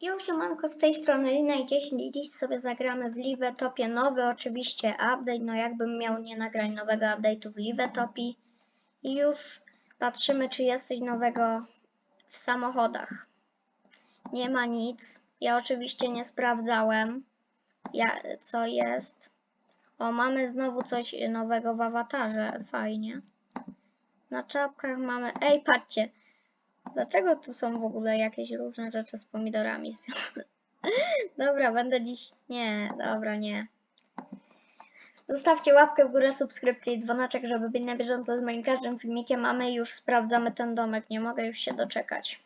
Jo, siemanko, z tej strony Lina i 10 i dziś sobie zagramy w Livetopie nowy oczywiście update, no jakbym miał nie nagrać nowego update'u w Livetopii i już patrzymy czy jest coś nowego w samochodach. Nie ma nic, ja oczywiście nie sprawdzałem ja, co jest. O, mamy znowu coś nowego w awatarze, fajnie. Na czapkach mamy, ej patrzcie, Dlaczego tu są w ogóle jakieś różne rzeczy z pomidorami związane? Dobra, będę dziś... Nie, dobra, nie. Zostawcie łapkę w górę, subskrypcję i dzwoneczek, żeby być na bieżąco z moim każdym filmikiem, a my już sprawdzamy ten domek. Nie mogę już się doczekać.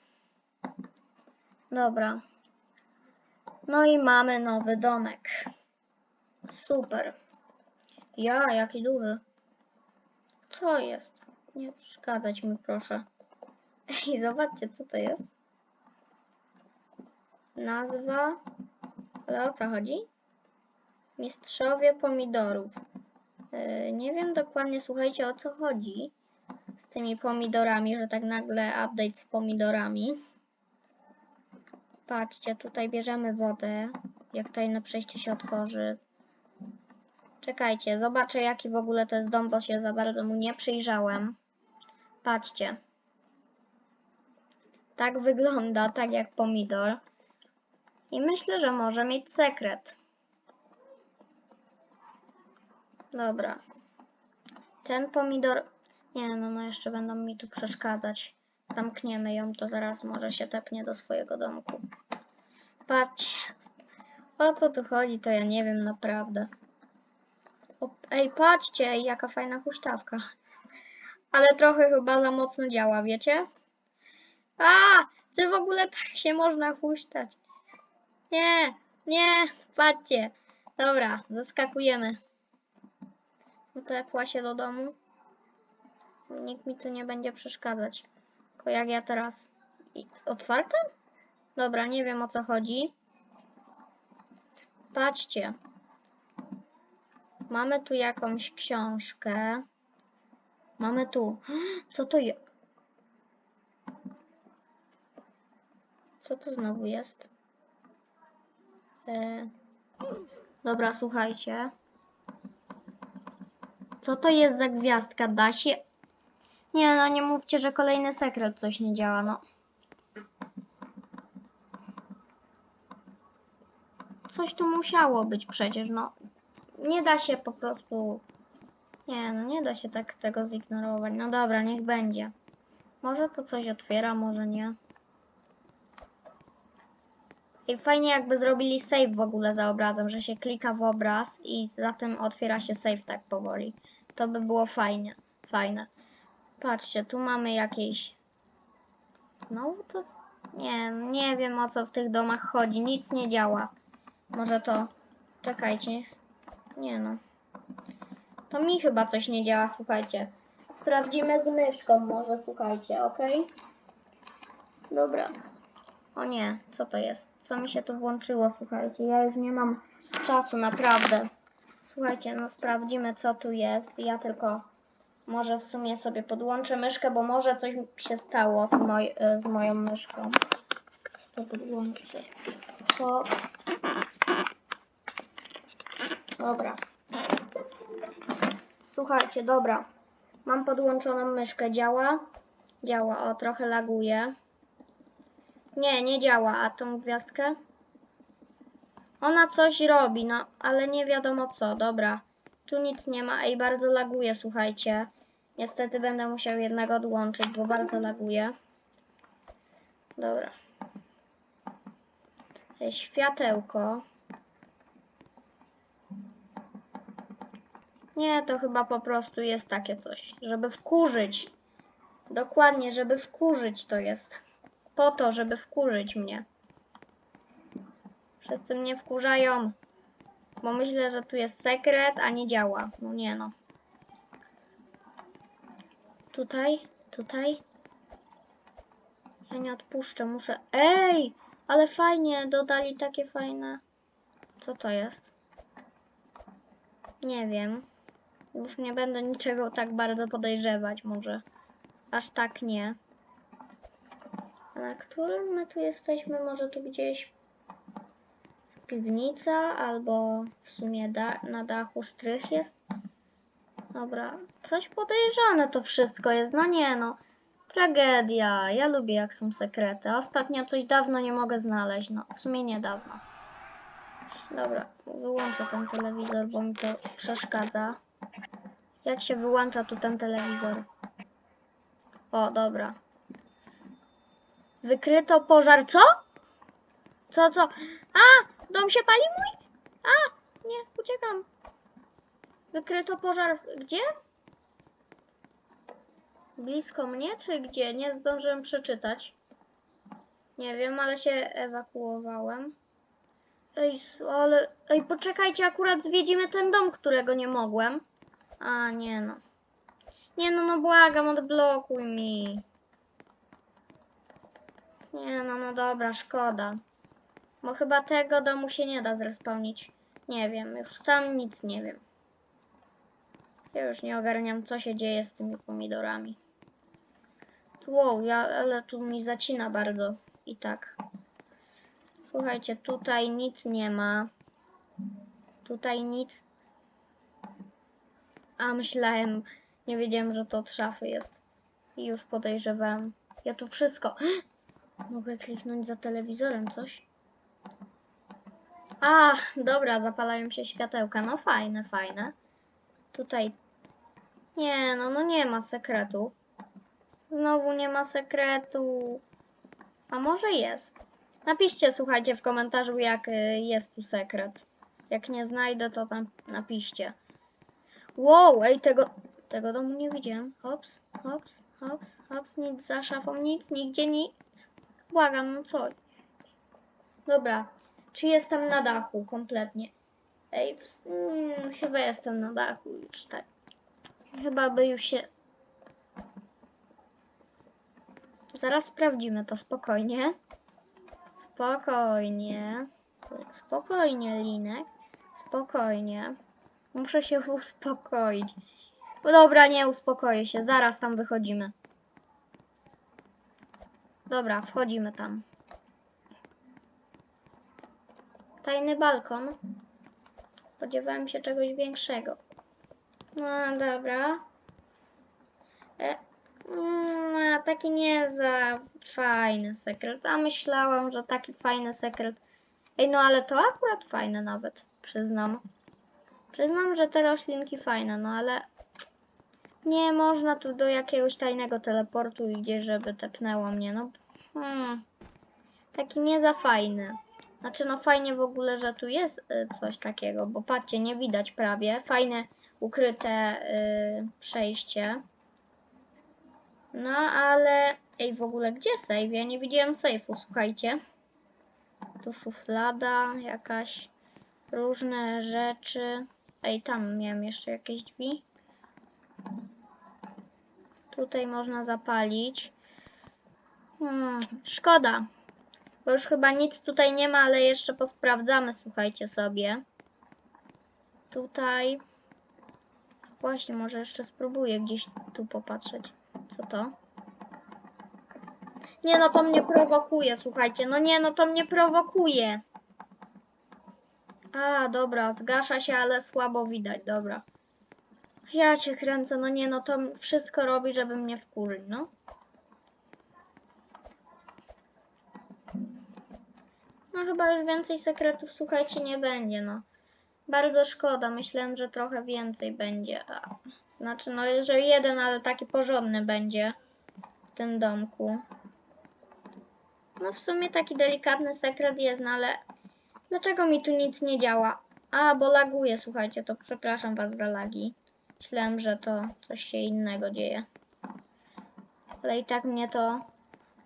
Dobra. No i mamy nowy domek. Super. Ja, jaki duży. Co jest? Nie przeszkadzać mi, proszę. Ej, zobaczcie, co to jest. Nazwa. Ale o co chodzi? Mistrzowie pomidorów. Yy, nie wiem dokładnie, słuchajcie, o co chodzi z tymi pomidorami, że tak nagle update z pomidorami. Patrzcie, tutaj bierzemy wodę. Jak tajne przejście się otworzy. Czekajcie, zobaczę jaki w ogóle to jest dom, bo się za bardzo mu nie przyjrzałem. Patrzcie. Tak wygląda, tak jak pomidor. I myślę, że może mieć sekret. Dobra. Ten pomidor... Nie, no, no jeszcze będą mi tu przeszkadzać. Zamkniemy ją, to zaraz może się tepnie do swojego domku. Patrzcie. O co tu chodzi, to ja nie wiem naprawdę. O, ej, patrzcie, jaka fajna huśtawka. Ale trochę chyba za mocno działa, wiecie? A, czy w ogóle tak się można huśtać? Nie, nie, patrzcie. Dobra, zaskakujemy. Utepła się do domu. Nikt mi tu nie będzie przeszkadzać. Tylko jak ja teraz... Otwarte? Dobra, nie wiem o co chodzi. Patrzcie. Mamy tu jakąś książkę. Mamy tu... Co to jest? Co to znowu jest? E... Dobra, słuchajcie. Co to jest za gwiazdka? Da się... Nie, no nie mówcie, że kolejny sekret coś nie działa, no. Coś tu musiało być przecież, no. Nie da się po prostu... Nie, no nie da się tak tego zignorować. No dobra, niech będzie. Może to coś otwiera, może nie. I fajnie jakby zrobili save w ogóle za obrazem, że się klika w obraz i zatem otwiera się save tak powoli. To by było fajnie, fajne. Patrzcie, tu mamy jakieś... Znowu to... Nie, nie wiem o co w tych domach chodzi, nic nie działa. Może to... Czekajcie. Nie no. To mi chyba coś nie działa, słuchajcie. Sprawdzimy z myszką może, słuchajcie, ok? Dobra. O nie, co to jest? Co mi się tu włączyło, słuchajcie? Ja już nie mam czasu, naprawdę. Słuchajcie, no sprawdzimy, co tu jest. Ja tylko może w sumie sobie podłączę myszkę, bo może coś się stało z, moj y, z moją myszką. To podłączę. Fox. Dobra. Słuchajcie, dobra. Mam podłączoną myszkę. Działa? Działa. O, trochę laguje. Nie, nie działa. A tą gwiazdkę? Ona coś robi, no, ale nie wiadomo co. Dobra. Tu nic nie ma. Ej, bardzo laguje, słuchajcie. Niestety będę musiał jednak odłączyć, bo bardzo laguje. Dobra. Ej, Światełko. Nie, to chyba po prostu jest takie coś, żeby wkurzyć. Dokładnie, żeby wkurzyć to jest. Po to, żeby wkurzyć mnie. Wszyscy mnie wkurzają. Bo myślę, że tu jest sekret, a nie działa. No nie no. Tutaj, tutaj. Ja nie odpuszczę, muszę... Ej! Ale fajnie, dodali takie fajne... Co to jest? Nie wiem. Już nie będę niczego tak bardzo podejrzewać, może. Aż tak nie. Na którym my tu jesteśmy? Może tu gdzieś Piwnica albo w sumie da na dachu strych jest. Dobra, coś podejrzane to wszystko jest. No nie no. Tragedia. Ja lubię jak są sekrety. Ostatnio coś dawno nie mogę znaleźć. No, w sumie niedawno. Dobra, wyłączę ten telewizor, bo mi to przeszkadza. Jak się wyłącza tu ten telewizor? O, dobra. Wykryto pożar. Co? Co, co? A! Dom się pali mój? A! Nie, uciekam. Wykryto pożar. Gdzie? Blisko mnie, czy gdzie? Nie zdążyłem przeczytać. Nie wiem, ale się ewakuowałem. Ej, ale... Ej, poczekajcie, akurat zwiedzimy ten dom, którego nie mogłem. A, nie no. Nie no, no błagam, odblokuj mi. Nie no, no dobra, szkoda. Bo chyba tego domu się nie da zrespawnić. Nie wiem, już sam nic nie wiem. Ja już nie ogarniam, co się dzieje z tymi pomidorami. Wow, ja, ale tu mi zacina bardzo. I tak. Słuchajcie, tutaj nic nie ma. Tutaj nic. A myślałem, nie wiedziałem, że to od szafy jest. I już podejrzewałem. Ja tu wszystko. Mogę kliknąć za telewizorem coś? A, dobra, zapalają się światełka. No fajne, fajne. Tutaj. Nie, no, no nie ma sekretu. Znowu nie ma sekretu. A może jest? Napiszcie, słuchajcie, w komentarzu, jak y, jest tu sekret. Jak nie znajdę, to tam napiszcie. Wow, ej, tego, tego domu nie widziałem. Hops, hops, hops, hops, nic za szafą, nic, nigdzie nic. Błagam, no co? Dobra, czy jestem na dachu kompletnie? Ej, ws- mm, chyba jestem na dachu już, tak. Chyba by już się... Zaraz sprawdzimy to spokojnie. Spokojnie. Spokojnie, Linek. Spokojnie. Muszę się uspokoić. Dobra, nie uspokoję się. Zaraz tam wychodzimy. Dobra, wchodzimy tam. Tajny balkon. Spodziewałem się czegoś większego. No dobra. E, mm, taki nie za fajny sekret. A myślałam, że taki fajny sekret. Ej, no ale to akurat fajne nawet, przyznam. Przyznam, że te roślinki fajne, no ale nie można tu do jakiegoś tajnego teleportu i gdzieś, żeby tepnęło mnie, no. Hmm. Taki nie za fajny. Znaczy, no fajnie w ogóle, że tu jest y, coś takiego, bo patrzcie, nie widać prawie. Fajne, ukryte y, przejście. No, ale... Ej, w ogóle gdzie save? Ja nie widziałem safe'u, słuchajcie. Tu szuflada jakaś. Różne rzeczy. Ej, tam miałem jeszcze jakieś drzwi. Tutaj można zapalić. Hmm, szkoda. Bo już chyba nic tutaj nie ma, ale jeszcze posprawdzamy, słuchajcie sobie. Tutaj. Właśnie, może jeszcze spróbuję gdzieś tu popatrzeć. Co to? Nie no, to mnie prowokuje, słuchajcie. No nie no, to mnie prowokuje. A, dobra, zgasza się, ale słabo widać, dobra. Ja cię kręcę, no nie no, to wszystko robi, żeby mnie wkurzyć, no. No chyba już więcej sekretów, słuchajcie, nie będzie, no. Bardzo szkoda, myślałem, że trochę więcej będzie. A, znaczy, no, że jeden, ale taki porządny będzie w tym domku. No w sumie taki delikatny sekret jest, no ale dlaczego mi tu nic nie działa? A, bo laguje, słuchajcie, to przepraszam was za lagi. Myślałem, że to coś się innego dzieje. Ale i tak mnie to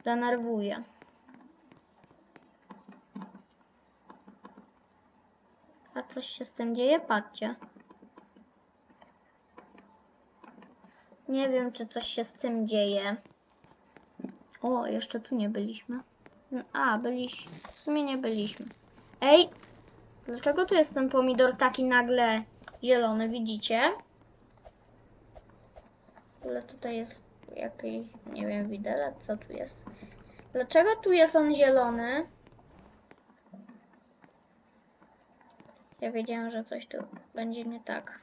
denerwuje. A coś się z tym dzieje? Patrzcie. Nie wiem, czy coś się z tym dzieje. O, jeszcze tu nie byliśmy. A, byliśmy. W sumie nie byliśmy. Ej! Dlaczego tu jest ten pomidor taki nagle zielony, widzicie? Ale tutaj jest jakiś, nie wiem, widelec, co tu jest. Dlaczego tu jest on zielony? Ja wiedziałem, że coś tu będzie nie tak.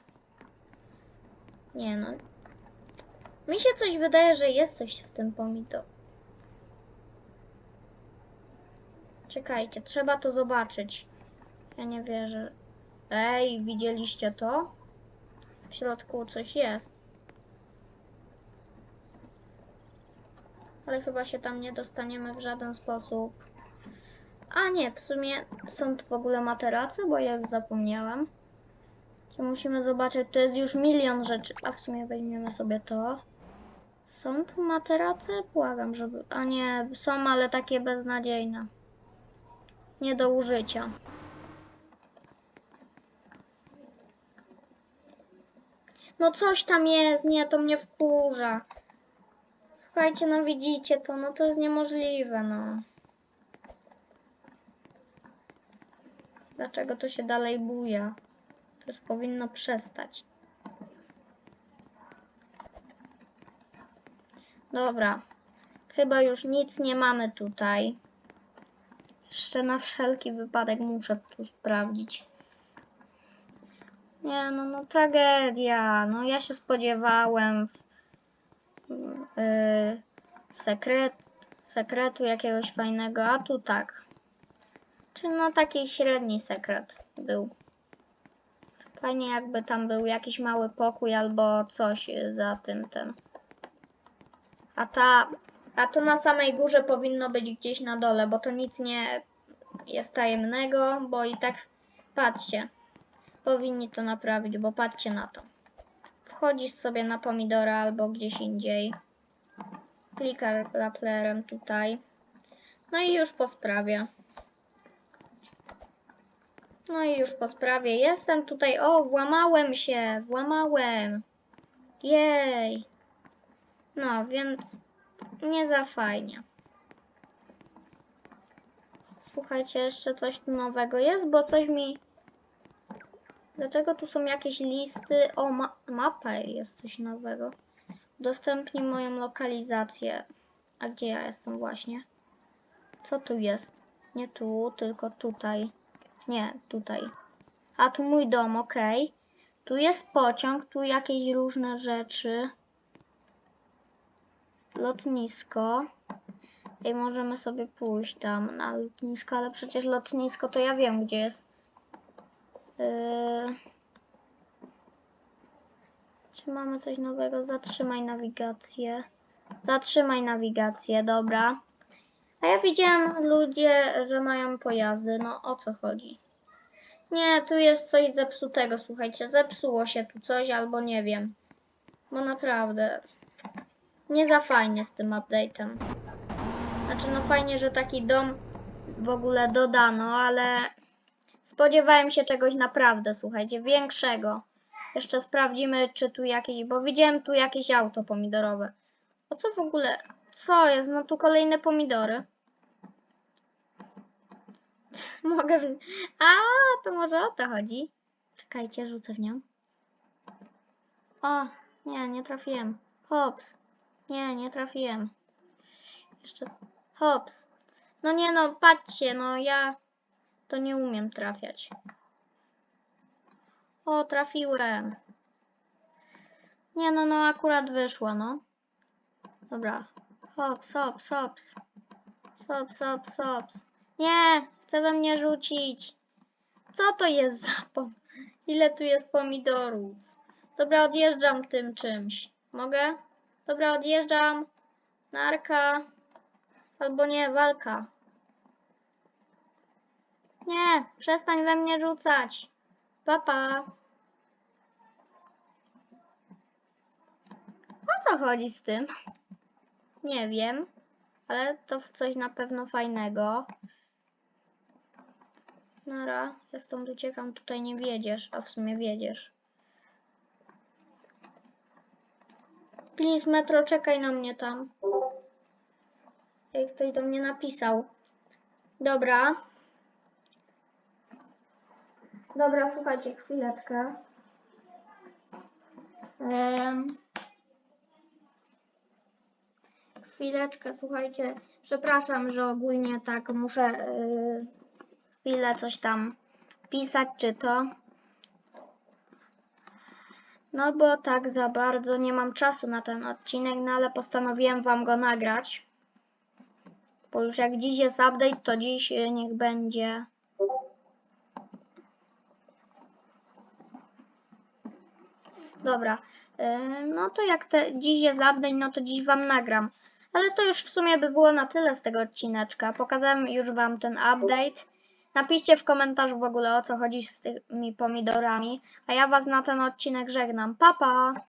Nie no. Mi się coś wydaje, że jest coś w tym pomidor. Czekajcie, trzeba to zobaczyć. Ja nie wierzę. Ej, widzieliście to? W środku coś jest. Ale chyba się tam nie dostaniemy w żaden sposób. A nie, w sumie są tu w ogóle materace, bo ja już zapomniałam. To musimy zobaczyć, to jest już milion rzeczy. A w sumie weźmiemy sobie to. Są tu materace? Błagam, żeby... A nie, są, ale takie beznadziejne. Nie do użycia. No coś tam jest, nie, to mnie wkurza. Słuchajcie, no widzicie to, no to jest niemożliwe, no. Dlaczego to się dalej buja? To już powinno przestać. Dobra. Chyba już nic nie mamy tutaj. Jeszcze na wszelki wypadek muszę tu sprawdzić. Nie, no, no tragedia. No ja się spodziewałem yy, sekret, sekretu jakiegoś fajnego, a tu tak. Czy no taki średni sekret był. Fajnie jakby tam był jakiś mały pokój albo coś za tym ten. A ta, a to na samej górze powinno być gdzieś na dole, bo to nic nie jest tajemnego, bo i tak patrzcie. Powinni to naprawić, bo patrzcie na to. Wchodzisz sobie na pomidora albo gdzieś indziej. Klikasz laplerem tutaj. No i już po sprawie. No i już po sprawie. Jestem tutaj. O, włamałem się. Włamałem. Jej. No, więc nie za fajnie. Słuchajcie, jeszcze coś nowego jest, bo coś mi... Dlaczego tu są jakieś listy? O, ma mapa jest coś nowego. Udostępnij moją lokalizację. A gdzie ja jestem właśnie? Co tu jest? Nie tu, tylko tutaj. Nie, tutaj. A tu mój dom, okej. Tu jest pociąg, tu jakieś różne rzeczy. Lotnisko. I możemy sobie pójść tam na lotnisko, ale przecież lotnisko to ja wiem, gdzie jest. Yy... Czy mamy coś nowego? Zatrzymaj nawigację. Zatrzymaj nawigację, dobra. A ja widziałem ludzie, że mają pojazdy. No o co chodzi? Nie, tu jest coś zepsutego, słuchajcie. Zepsuło się tu coś albo nie wiem. Bo naprawdę nie za fajnie z tym update'em. Znaczy, no fajnie, że taki dom w ogóle dodano, ale spodziewałem się czegoś naprawdę, słuchajcie, większego. Jeszcze sprawdzimy, czy tu jakieś, bo widziałem tu jakieś auto pomidorowe. O co w ogóle? Co jest? No tu kolejne pomidory. Mogę. A, to może o to chodzi. Czekajcie, rzucę w nią. O, nie, nie trafiłem. Hops. Nie, nie trafiłem. Jeszcze. Hops. No nie no, patrzcie, no ja to nie umiem trafiać. O, trafiłem. Nie no, no akurat wyszło, no. Dobra. Hops, hops, hops. Hops, hops, hops. Nie, chce we mnie rzucić. Co to jest za pom... Ile tu jest pomidorów? Dobra, odjeżdżam tym czymś. Mogę? Dobra, odjeżdżam. Narka. Albo nie, walka. Nie, przestań we mnie rzucać. Papa. O co chodzi z tym? Nie wiem, ale to coś na pewno fajnego. Nara, ja stąd uciekam, tutaj nie wiedziesz, a w sumie wiedziesz. Please, metro, czekaj na mnie tam. Ej, ktoś do mnie napisał. Dobra. Dobra, słuchajcie, chwileczkę. Em, chwileczkę, słuchajcie. Przepraszam, że ogólnie tak muszę y, chwilę coś tam pisać, czy to. No bo tak za bardzo nie mam czasu na ten odcinek, no ale postanowiłem wam go nagrać. Bo już jak dziś jest update, to dziś y, niech będzie. Dobra, y, no to jak te, dziś jest update, no to dziś wam nagram. Ale to już w sumie by było na tyle z tego odcineczka. Pokazałem już wam ten update. Napiszcie w komentarzu w ogóle o co chodzi z tymi pomidorami. A ja was na ten odcinek żegnam. Pa pa!